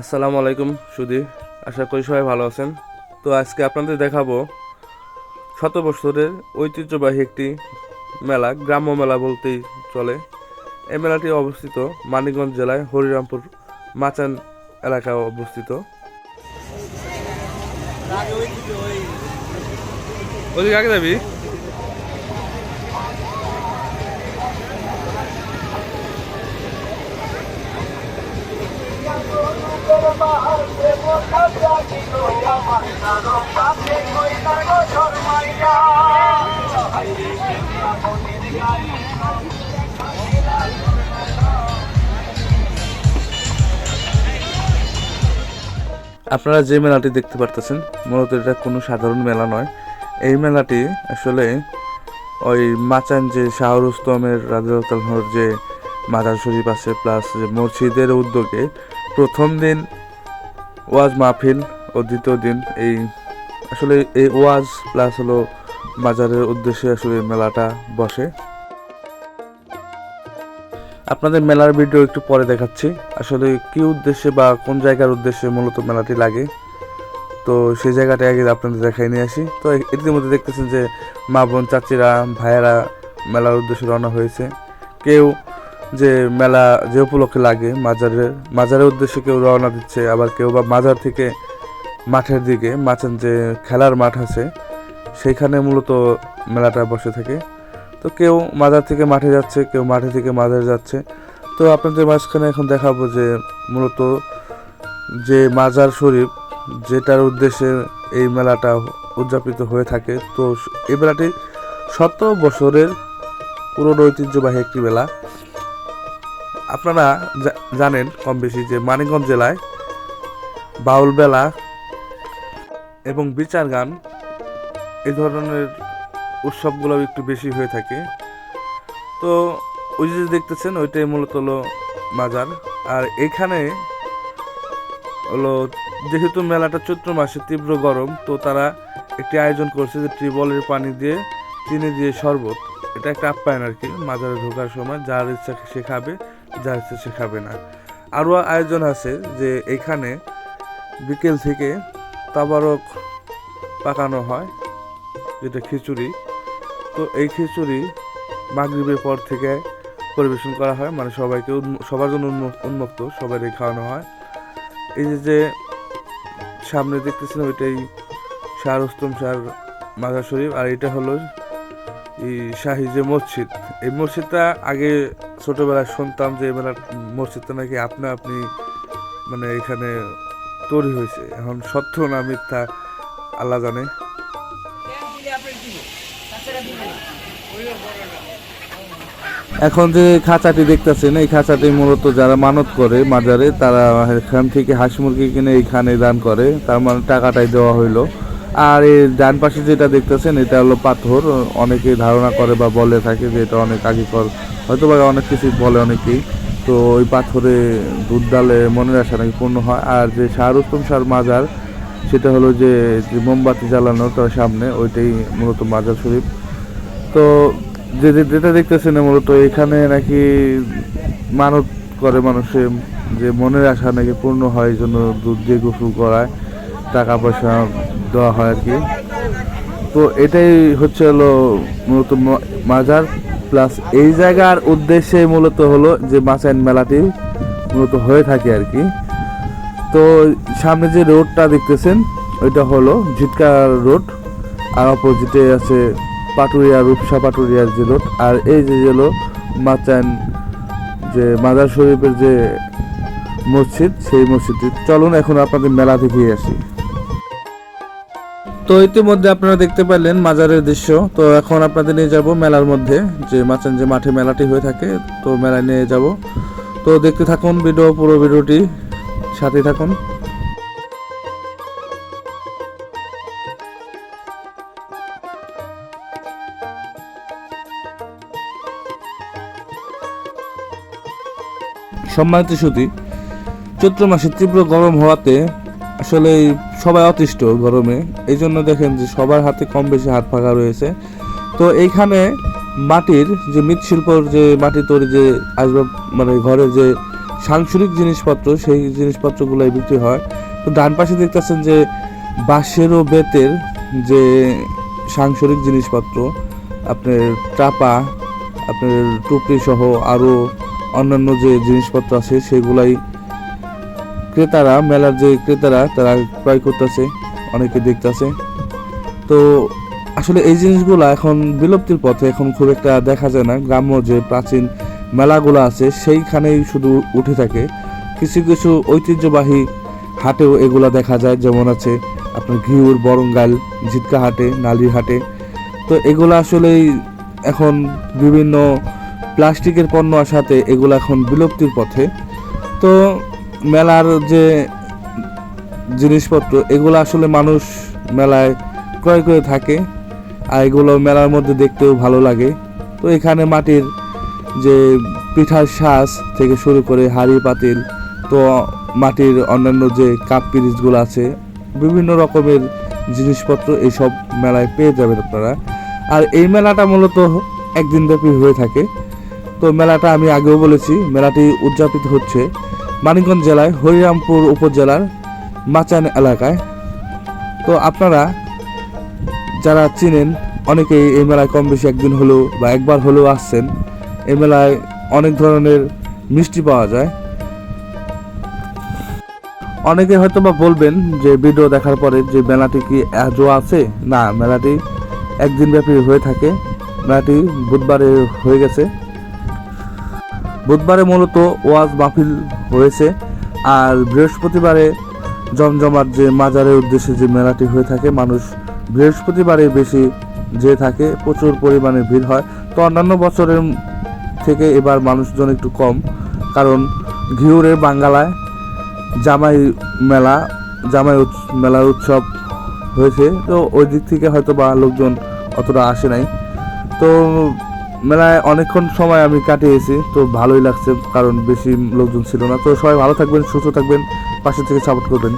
আসসালামু আলাইকুম, সুধি। আশা করি সবাই ভালো আছেন। তো আজকে আপনাদের দেখাবো শত বছরের ঐতিহ্যবাহী একটি মেলা, গ্রাম্য মেলা বলতেই চলে। এই মেলাটি অবস্থিত মানিকগঞ্জ জেলায় হরিরামপুর মাচান এলাকায় অবস্থিত। ওদিকে আগে যাবি? আপনারা যে মেলাটি দেখতে পারতেছেন, মূলত এটা কোনো সাধারণ মেলা নয়। এই মেলাটি আসলে ওই মাচান যে শাহ রুস্তমের রাজার যে মাজার শরীফ আছে প্লাস যে মসজিদের উদ্যোগে প্রথম দিন ওয়াজ মাহফিল ও দ্বিতীয় দিন এই, আসলে এই ওয়াজ প্লাস হলো মাজারের উদ্দেশ্যে আসলে মেলাটা বসে। আপনাদের মেলার ভিডিও একটু পরে দেখাচ্ছি। আসলে কি উদ্দেশ্যে বা কোন জায়গার উদ্দেশ্যে মূলত মেলাটি লাগে, তো সেই জায়গাটা আগে আপনাদের দেখাই নিয়ে আসি। তো ইতিমধ্যে দেখতেছেন যে মা বোন চাচিরা, ভাইয়েরা মেলার উদ্দেশ্যে রওনা হয়েছে। কেউ যে মেলা যে উপলক্ষে লাগে মাজারের মাজারের উদ্দেশ্যে কেউ রওনা দিচ্ছে, আবার কেউ বা মাজার থেকে মাঠের দিকে মাচান যে খেলার মাঠ আছে, সেইখানে মূলত মেলাটা বসে থাকে। তো কেউ মাজার থেকে মাঠে যাচ্ছে, কেউ মাঠে থেকে মাজারে যাচ্ছে। তো আপনাদের মাঝখানে এখন দেখাবো যে মূলত যে মাজার শরীফ, যেটার উদ্দেশ্যে এই মেলাটা উদযাপিত হয়ে থাকে। তো এই মেলাটি শত বছরের পুরনো ঐতিহ্যবাহী একটি মেলা। আপনারা জানেন কম বেশি যে মানিকগঞ্জ জেলায় বাউল বেলা এবং বিচার গান এই ধরনের উৎসবগুলো একটু বেশি হয়ে থাকে। তো ওই যে দেখতেছেন ওইটাই মূলত হলো মাজার। আর এখানে হলো যেহেতু মেলাটা চৈত্র মাসে তীব্র গরম, তো তারা একটি আয়োজন করছে যে টিউবওয়েলের পানি দিয়ে চিনি দিয়ে শরবত। এটা একটা আপ্যায়ন আর কি, মাজারে ঢোকার সময় যার ইচ্ছা সে খাবে। যার ইচ্ছা সে না। আরও আয়োজন আছে যে এখানে বিকেল থেকে তাবারক পাকানো হয়, যেটা খিচুড়ি। তো এই খিচুড়ি মাগরিবের পর থেকে পরিবেশন করা হয় মানে সবাইকে সবার জন্য উন্মুক্ত উন্মুক্ত সবাই খাওয়ানো হয়। এই যে যে সামনে দেখতেছেন ওইটাই শাহ রুস্তম শাহ মাজার শরীফ, আর এটা হলো এই শাহী যে মসজিদ। এই মসজিদটা আগে ছোটবেলায় শুনতাম যে এই মেলার মসজিদটা নাকি আপনা আপনি মানে এখানে তৈরি হয়েছে। এখন সত্য না মিথ্যা আল্লাহ জানে। এখন যে খাঁচাটি দেখতেছেন, এই খাঁচাটি মূলত যারা মানত করে মাজারে, তারা এখান থেকে হাঁস মুরগি কিনে এইখানে দান করে। তার মানে টাকাটাই দেওয়া হইল। আর এই ডান পাশে যেটা দেখতেছেন, এটা হলো পাথর। অনেকে ধারণা করে বা বলে থাকে যে এটা অনেক আগেকর হয়তো বা অনেক কিছু বলে অনেকেই। তো ওই পাথরে দুধ ডালে মনের আশা নাকি পূর্ণ হয়। আর যে শাহ রুস্তম শাহর মাজার, সেটা হলো যে মোমবাতি জ্বালানো তার সামনে, ওইটাই মূলত মাজার শরীফ। তো যে যেটা দেখতেছেন, মূলত এখানে নাকি মানত করে মানুষে যে মনের আশা নাকি পূর্ণ হয়, এই জন্য দুধ দিয়ে গোসল করায়। টাকা পয়সা দেওয়া হয় আর কি। তো এটাই হচ্ছে হলো মূলত মাজার। প্লাস এই জায়গার উদ্দেশ্যে মূলত হলো যে মাচাইন মেলাটি মূলত হয়ে থাকে আর কি। তো সামনে যে রোডটা দেখতেছেন, ওইটা হলো ঝিটকা রোড। আর অপোজিটে আছে পাটুরিয়া, রূপসা পাটুরিয়ার যে রোড। আর এই যে হলো মাচান যে মাজার শরীফের যে মসজিদ, সেই মসজিদটি। চলুন এখন আপনাদের মেলা দেখিয়ে আসি। তো ইতিমধ্যে আপনারা দেখতে পেলেন মাজারের দৃশ্য। তো এখন আপনাদের নিয়ে যাব মেলার মধ্যে, যে মাচান যে মাঠে মেলাটি হয়ে থাকে, তো মেলায় নিয়ে যাব। তো দেখতে থাকুন ভিডিও, পুরো ভিডিওটি সাথে থাকুন। সম্মানিত সুদী চৈত্র মাসে তীব্র গরম হওয়াতে আসলে সবাই অতিষ্ঠ গরমে। এই জন্য দেখেন যে সবার হাতে কম বেশি হাত ফাঁকা রয়েছে। তো এইখানে মাটির যে মৃৎশিল্পর যে মাটি তৈরি যে আসবাব মানে ঘরের যে সাংসারিক জিনিসপত্র, সেই জিনিসপত্রগুলাই বিক্রি হয়। তো ডান পাশে দেখতেছেন যে বাঁশের ও বেতের যে সাংসারিক জিনিসপত্র, আপনার চাপা, আপনার টুপি সহ আরও অন্যান্য যে জিনিসপত্র আছে, সেগুলাই ক্রেতারা, মেলার যে ক্রেতারা, তারা ক্রয় করতেছে, অনেকে দেখতেছে। তো আসলে এই জিনিসগুলো এখন বিলুপ্তির পথে এখন খুব একটা দেখা যায় না। গ্রাম্য যে প্রাচীন মেলাগুলো আছে, সেইখানেই শুধু উঠে থাকে। কিছু কিছু ঐতিহ্যবাহী হাটেও এগুলা দেখা যায়। যেমন আছে আপনার ঘিউর বরঙ্গাল ঝিটকা হাটে, নালির হাটে। তো এগুলো আসলেই এখন বিভিন্ন প্লাস্টিকের পণ্য আসাতে এগুলো এখন বিলুপ্তির পথে। তো মেলার যে জিনিসপত্র, এগুলো আসলে মানুষ মেলায় ক্রয় করে থাকে। আর এগুলো মেলার মধ্যে দেখতেও ভালো লাগে। তো এখানে মাটির যে পিঠার শ্বাস থেকে শুরু করে হাড়ি পাতিল, তো মাটির অন্যান্য যে কাপ পিরিচগুলো আছে, বিভিন্ন রকমের জিনিসপত্র এইসব মেলায় পেয়ে যাবেন আপনারা। আর এই মেলাটা মূলত একদিন ব্যাপী হয়ে থাকে। তো মেলাটা আমি আগেও বলেছি, মেলাটি উদযাপিত হচ্ছে মানিকগঞ্জ জেলায় হরিরামপুর উপজেলার মাচান এলাকায়। তো আপনারা যারা চিনেন, অনেকেই এই মেলায় কম বেশি একদিন হলেও বা একবার হলেও আসছেন। এই মেলায় অনেক ধরনের মিষ্টি পাওয়া যায়। অনেকে হয়তো বা বলবেন যে, ভিডিও দেখার পরে যে মেলাটি কি আজও আছে? না, মেলাটি একদিন ব্যাপী হয়ে থাকে। মেলাটি বুধবারে হয়ে গেছে। বুধবারে মূলত ওয়াজ মাহফিল হয়েছে আর বৃহস্পতিবারে জমজমাট যে মাজারের উদ্দেশ্যে যে মেলাটি হয়ে থাকে, মানুষ বৃহস্পতিবারে বেশি যে থাকে, প্রচুর পরিমাণে ভিড় হয়। তো অন্যান্য বছরের থেকে এবার মানুষজন একটু কম, কারণ ঘিউরের বাঙ্গালায় জামাই মেলা, জামাই মেলার উৎসব হয়েছে। তো ওই দিক থেকে হয়তো বা লোকজন অতটা আসে নাই। তো মেলায় অনেকক্ষণ সময় আমি কাটিয়েছি, তো ভালোই লাগছে কারণ বেশি লোকজন ছিল না। তো সবাই ভালো থাকবেন, সুস্থ থাকবেন, পাশে থেকে সাপোর্ট করবেন।